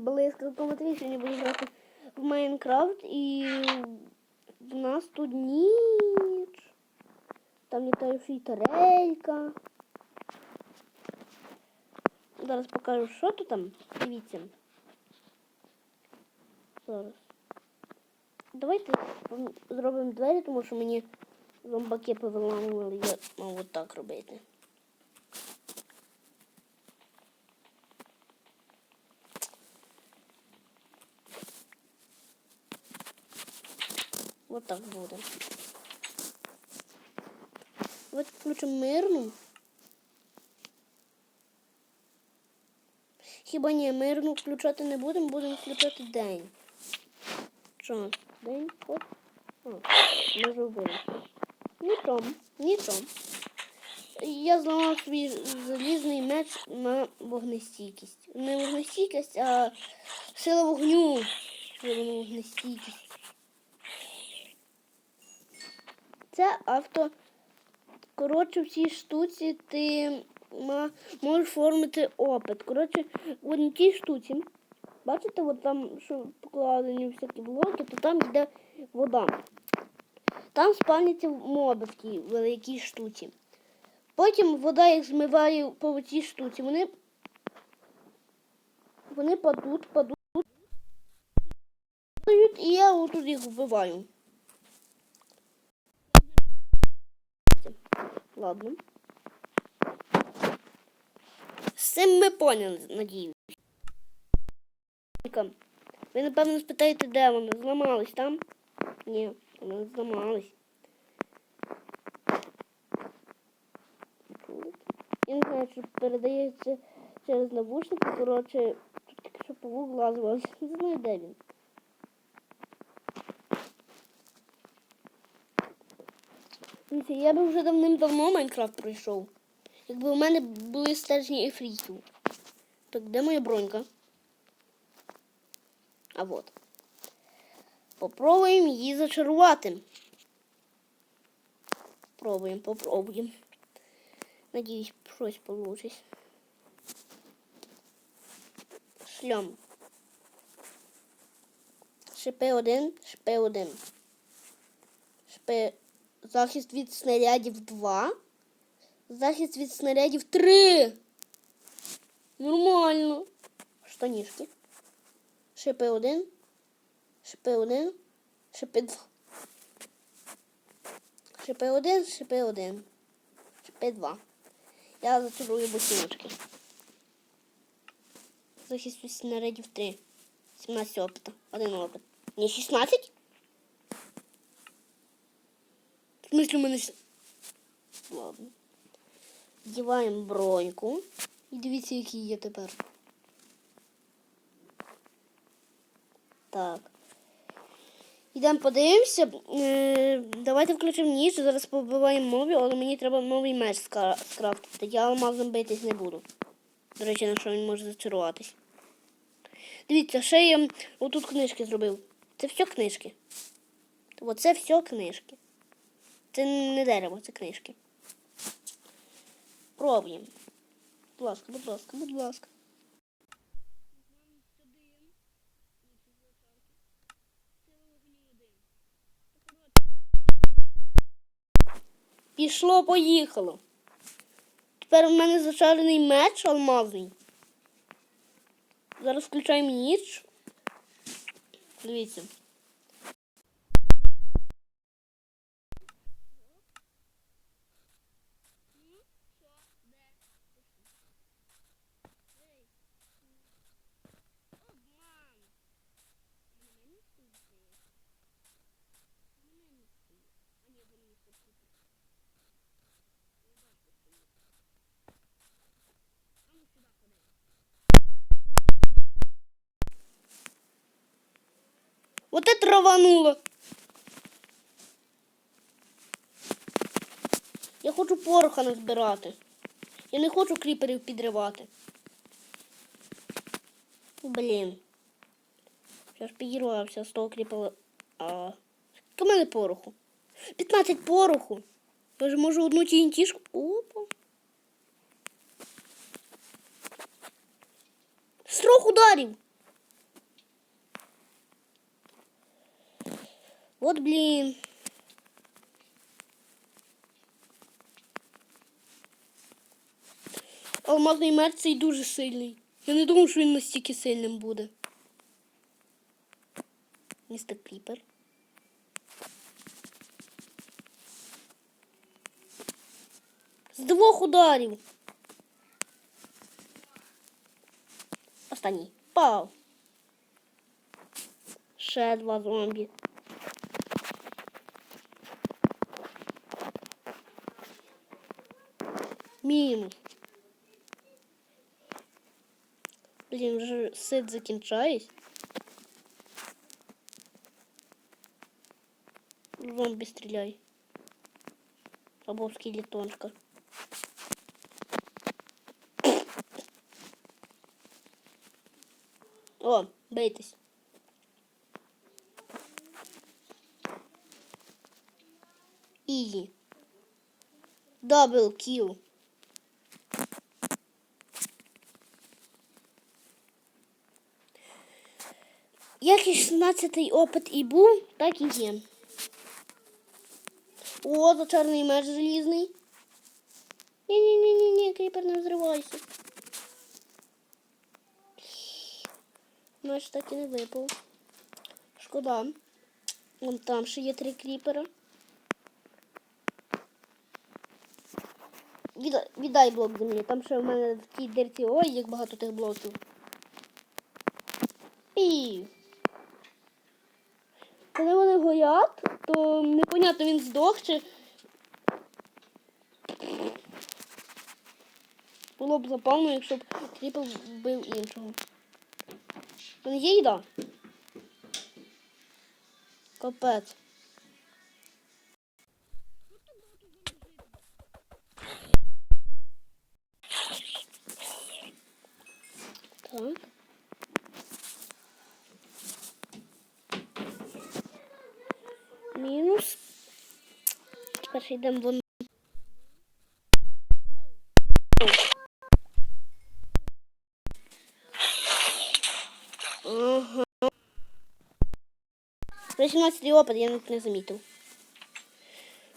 блискавка Матвій сьогодні буде грати в Майнкрафт і в нас тут ніч. Там літає фільтрелька. Зараз покажу, що тут там. Дивіться. Давайте зробимо двері, тому що мені зомбаки повиламували. Я мав так робити. Вот так буде. От включимо мирну. Хіба ні, мирну включати не будемо, будемо включати день. Що? День? От. А, може вбити. Нічого, нічого. Я зламав свій залізний меч на вогнестійкість. Не вогнестійкість, а сила вогню. Сила вогнестійкість. Це авто. Коротше, в цій штуці ти можеш формити опит. Коротше, от на тій штуці, бачите, от там, що покладені всякі блоки, то там йде вода. Там спавняться моби в тій великій штуці. Потім вода їх змиває по цій штуці. Вони, вони падуть, падуть, і я отут їх вбиваю. Ладно. З цим ми поняли, надіюсь. Ви, напевно, спитаєте, де вони? Зламались там? Ні, вони не зламались. Я не знаю, чи передається через навушники. Коротше, тільки що павук лазив, не знаю, де він. Дивіться, я би вже давним-давно Майнкрафт пройшов. Якби у мене були стержні ефрітів. Так, де моя бронька? А от. Попробуємо її зачарувати. Пробуємо, попробуємо. Надіюсь, щось вийде. Шльом. Шипи один, шипи один. Шипи захист від снарядів 2. Захист від снарядів 3. Нормально. Штанішки. Шипи 1. Шипи 1. Шипи 2. Шипи 1, шипи 1. Шипи 2. Я зачарую ботиночки. Захист від снарядів 3. 17 опита. Один опит. Не 16? В смысле мене... с- Ладно. Вдіваємо броньку. І дивіться, який є тепер. Так. Йдемо подивимося. Е, давайте включимо ніч. Зараз побиваємо мові, але мені треба новий меч скрафтити. Я алмазом битись не буду. До речі, на що він може зачаруватись. Дивіться, ще я отут книжки зробив. Це все книжки. Оце все книжки. Це не дерево, це книжки. Пробуємо. Будь ласка, будь ласка, будь ласка. Пішло, поїхало. Тепер в мене зачарений меч алмазний. Зараз включаємо ніч. Дивіться. Вот это рвануло. Я хочу пороха назбирати. Я не хочу кріперів підривати. Блін. Я ж підірвався з того кріпера. А. В мене пороху? 15 пороху. Я ж можу одну тінтішку. Опа. З трьох ударів. От блін. Алмазний меч цей дуже сильний. Я не думав, що він настільки сильним буде. Містер Кріпер. З двох ударів. Останній. Пав. Ще два зомбі. Мінус. Блін, вже сит закінчаюсь. Зомбі стріляй. Або в скелетончика. О, бийтесь. Ізі. Дабл кіл. Як і 16-й опит і був, так і є. О, за чорний меч залізний. Ні-ні-ні-ні, кріпер не взривайся. Меч так і не випав. Шкода. Вон там ще є три кріпера. Віддай, віддай блок землі. Там ще в мене в тій дирці ой, як багато тих блоків. І коли вони горять, то непонятно він здох чи. Було б запевно, якщо б кріпер вбив іншого. Не є їда. Капець. Так. Мінус. Ще йдемо вон. Ага. 18 опит, я навіть не замітив.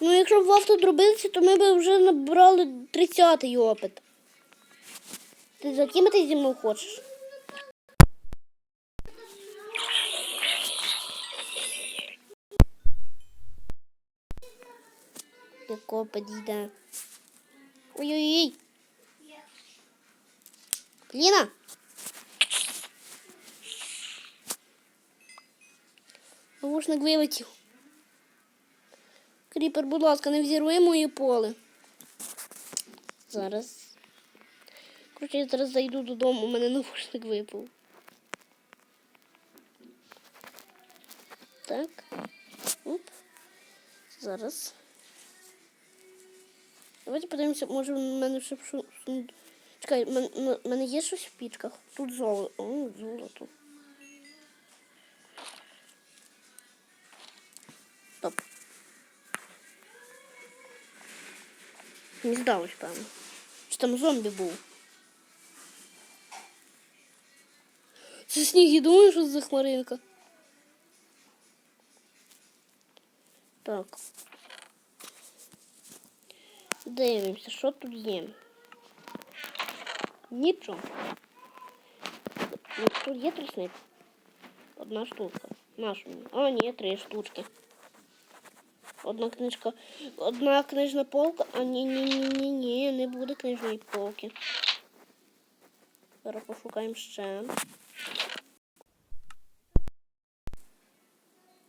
Ну, якщо б в авто дробилися, то ми б вже набрали 30-й опит. Ти за ким ти зі мною хочеш? Яко підійде. Ой-ой-ой. Ліна! Навушник вилетів. Кріпер, будь ласка, не взірви моє поле. Зараз. Короче, я зараз зайду додому, у мене навушник випав. Так. Оп. Зараз. Давайте подивимося, може в мене ще що. Чекай, в мене, є щось в пічках. Тут золото. О, золото. Стоп. Не здалось, певно. Чи там зомбі був? Це сніг, я думаю, що це за хмаринка. Так. Дивимося, що тут є. Нічого. Тут є трісник. Одна штука. Наша. А, ні, три штучки. Одна книжка. Одна книжна полка. А ні, ні, ні, ні, ні, не буде книжної полки. Зараз пошукаємо ще.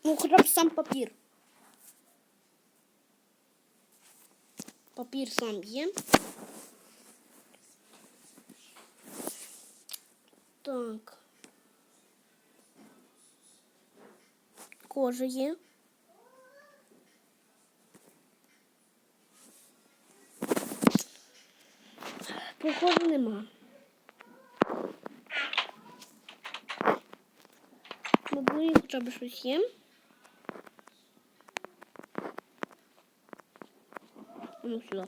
Ну, хоча б сам папір. Папір сам є. Так. Кожа є. Походу нема. Дворі хоча б щось є. Bunu şuna.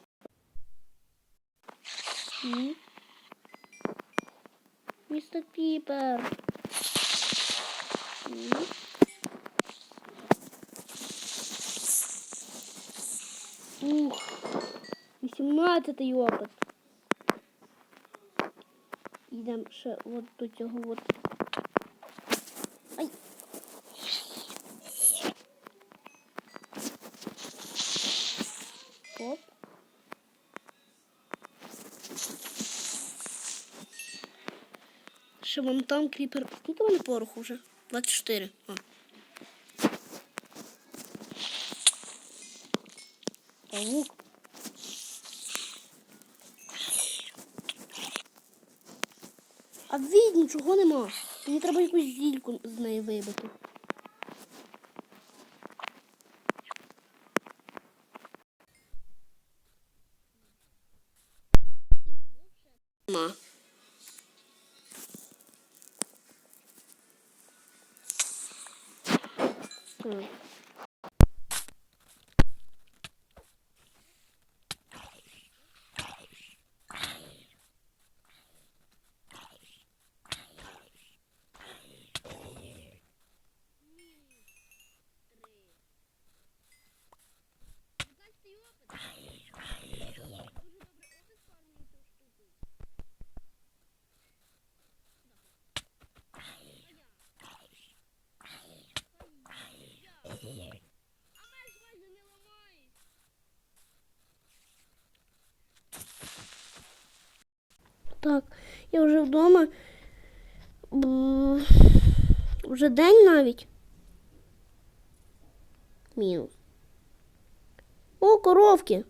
Hı? Mr. Bieber. Hı? Ух, 18 опит. Йдемо ще от до цього вот. Ще вон там кріпер. Скільки вони пороху вже? 24. А. Павук. А від нічого нема. Мені треба якусь зільку з неї вибити. Нема. Хм. Так, я вже вдома. Вже день навіть. Мінус. О, коровки.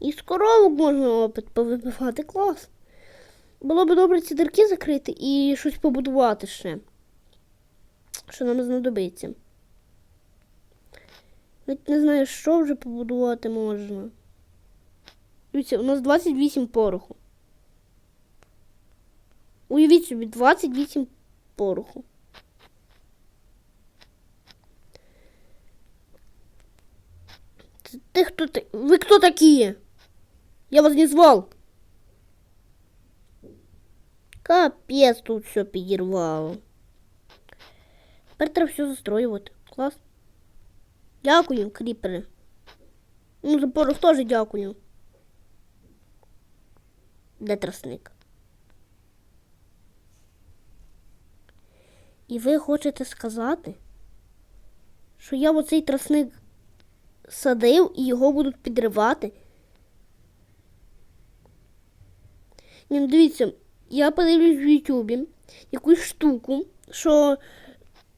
І з коровок можна опит повибивати клас. Було б добре ці дірки закрити і щось побудувати ще. Що нам знадобиться. Навіть не знаю, що вже побудувати можна. Дивіться, у нас 28 пороху. Уявіть собі, 28 пороху. Це Ти хто ти? Ви хто такі? Я вас не звал. Капець тут все підірвало. Тепер треба все застроювати. Клас. Дякую, кріпери. Ну, за порох теж дякую. Де тросник? І ви хочете сказати, що я оцей тросник садив і його будуть підривати? Ні, ну дивіться, я подивлюсь в Ютубі якусь штуку, що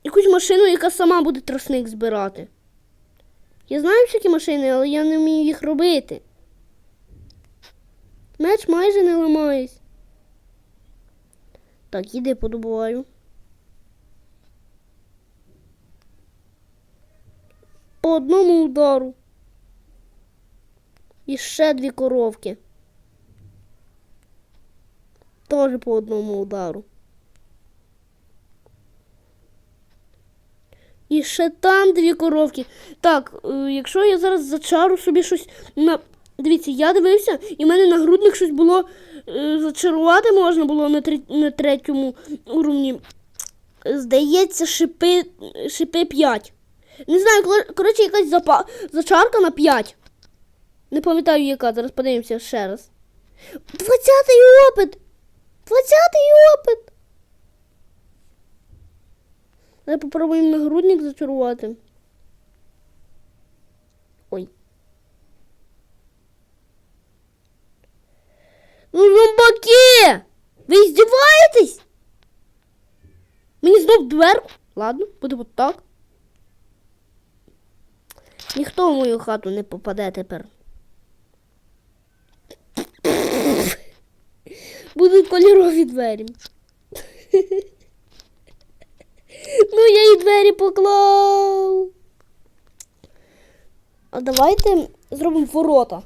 якусь машину, яка сама буде тросник збирати. Я знаю всякі машини, але я не вмію їх робити. Меч майже не ламаюсь. Так, іди подобуваю. По одному удару. І ще дві коровки. Теж по одному удару. І ще там дві коровки. Так, е, якщо я зараз зачару собі щось на. Дивіться, я дивився, і в мене нагрудник щось було е, зачарувати можна було на, три, на третьому уровні. Здається, шипи, шипи 5. Не знаю, коротше, якась запа... зачарка на 5. Не пам'ятаю, яка, зараз подивимося ще раз. 20-й опит! 20-й опит! Давай попробуємо нагрудник зачарувати. Ой. Ну, зомбаки! Ви здіваєтесь? Мені знов дверку? Ладно, буде от так. Ніхто в мою хату не попаде тепер. Будуть кольорові двері. Ну, я і двері поклав. А давайте зробимо ворота.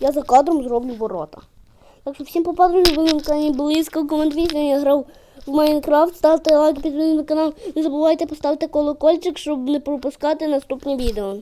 Я за кадром зроблю ворота. Так що всім попаду, ви на каналі близько, коментуйте, я грав в Майнкрафт, ставте лайк, підписуйтесь на канал. Не забувайте поставити колокольчик, щоб не пропускати наступні відео.